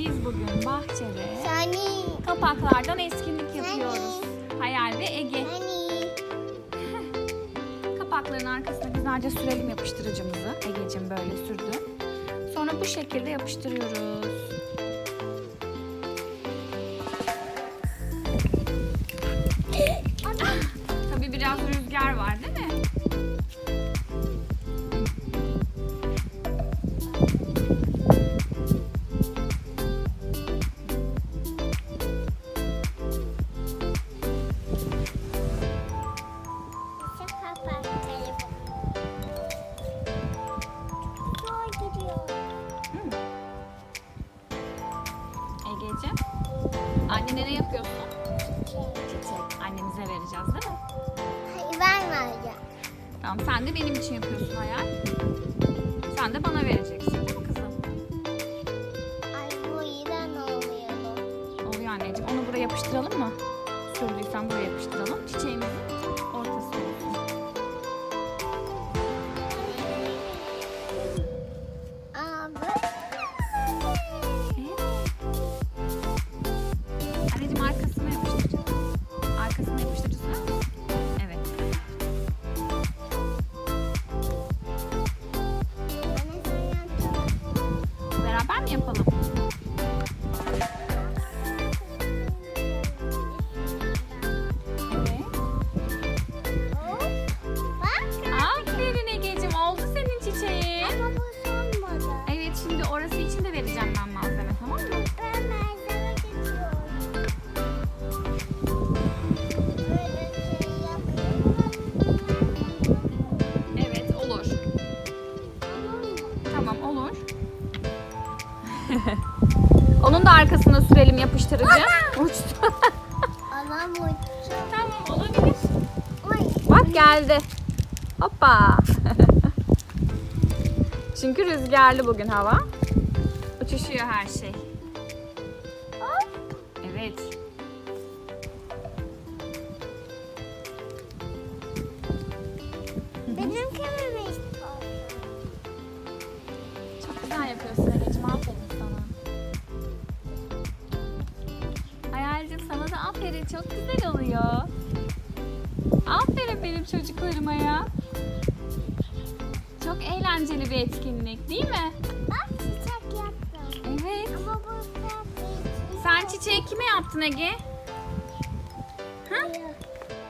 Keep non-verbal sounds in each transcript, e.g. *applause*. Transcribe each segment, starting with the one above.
Biz bugün bahçede Sani. kapaklardan etkinlik yapıyoruz. Hayal ve Ege. *laughs* Kapakların arkasına güzelce sürelim yapıştırıcımızı. Ege'cim böyle sürdü. Sonra bu şekilde yapıştırıyoruz. Değil mi? Hayır ben vereceğim. Tamam sen de benim için yapıyorsun hayal. Sen de bana vereceksin değil mi kızım? Ay bu yüzden olmuyor. Oluyor anneciğim. Onu buraya yapıştıralım mı? Sürdüysen buraya yapıştıralım. Çiçeğimizin ortası olsun. Yapalım? Aferin Ege'cim. Oldu senin çiçeğin. Ama bu sonmadı. Evet şimdi orası *laughs* Onun da arkasına sürelim yapıştırıcı. Uçtu. *laughs* Anam uçtu. tamam olabilir. Bak geldi. Hoppa. *laughs* Çünkü rüzgarlı bugün hava. Uçuşuyor her şey. Hop. Evet. Aferin. Çok güzel oluyor. Aferin benim çocuklarıma ya. Çok eğlenceli bir etkinlik değil mi? Bak çiçek yaptım. Evet. Ama bu Sen çiçeği kime yaptın Ege? Hayır.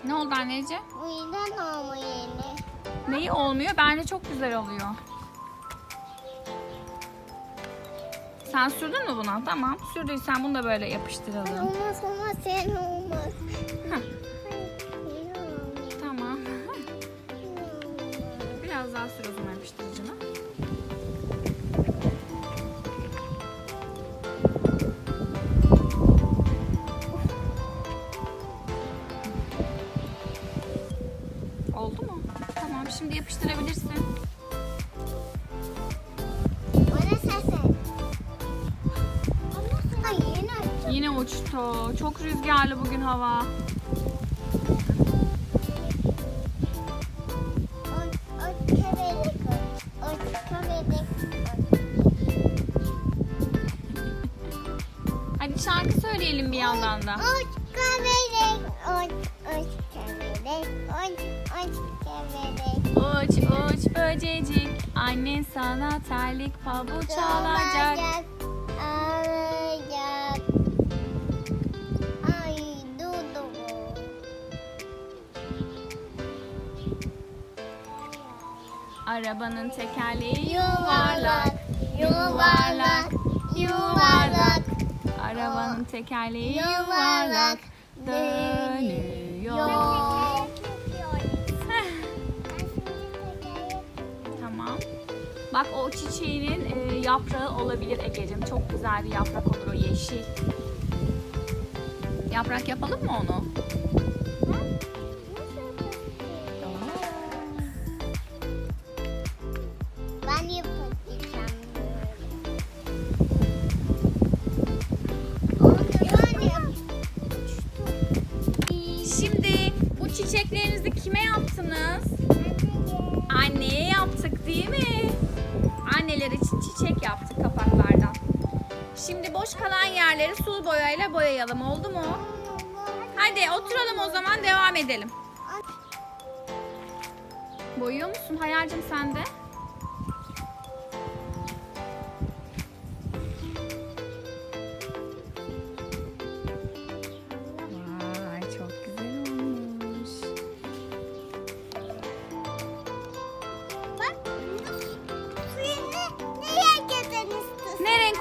Ne oldu anneciğim? Yüzden olmuyor yeni. Neyi olmuyor? Bence çok güzel oluyor. Sen sürdün mü buna? Tamam. Sürdüysen bunu da böyle yapıştıralım. Olmaz olmaz sen olmaz. Heh. Tamam. *laughs* Biraz daha sür o zaman yapıştırıcını. Oldu mu? Tamam şimdi yapıştırabilirsin. Uçtu. Çok rüzgarlı bugün hava. Hadi şarkı söyleyelim bir yandan da. Uç uç böcecik annen sana terlik pabuç alacak. Alacak. Arabanın tekerleği Yuvarlak, yuvarlak, yuvarlak. Arabanın tekerleği Yuvarlak, dönüyor. Tamam. Bak o çiçeğinin e, yaprağı olabilir Ege'cim. Çok güzel bir yaprak olur o yeşil. Yaprak yapalım mı onu? Ben böyle. Şimdi bu çiçeklerinizi kime yaptınız? Anneye yaptık değil mi? Anneler için çiçek yaptık kapaklardan. Şimdi boş kalan yerleri sulu boyayla boyayalım oldu mu? Hadi oturalım o zaman devam edelim. Boyuyor musun Hayal'cim sen de?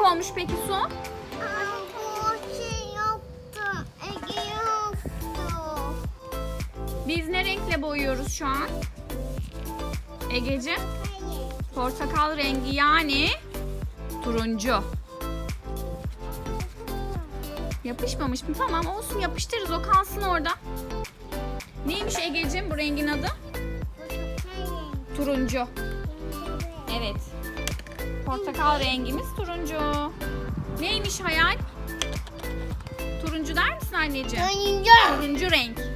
Olmuş peki su? Şey yoktu. Ege yoktu. Biz ne renkle boyuyoruz şu an? Egeci? Hayır. Portakal rengi yani turuncu. Yapışmamış mı? Tamam olsun yapıştırırız o kalsın orada. Neymiş Egeciğim bu rengin adı? Turuncu. Evet. Portakal rengimiz turuncu. Neymiş hayal? Turuncu der misin anneciğim? Oyuncu. Turuncu renk.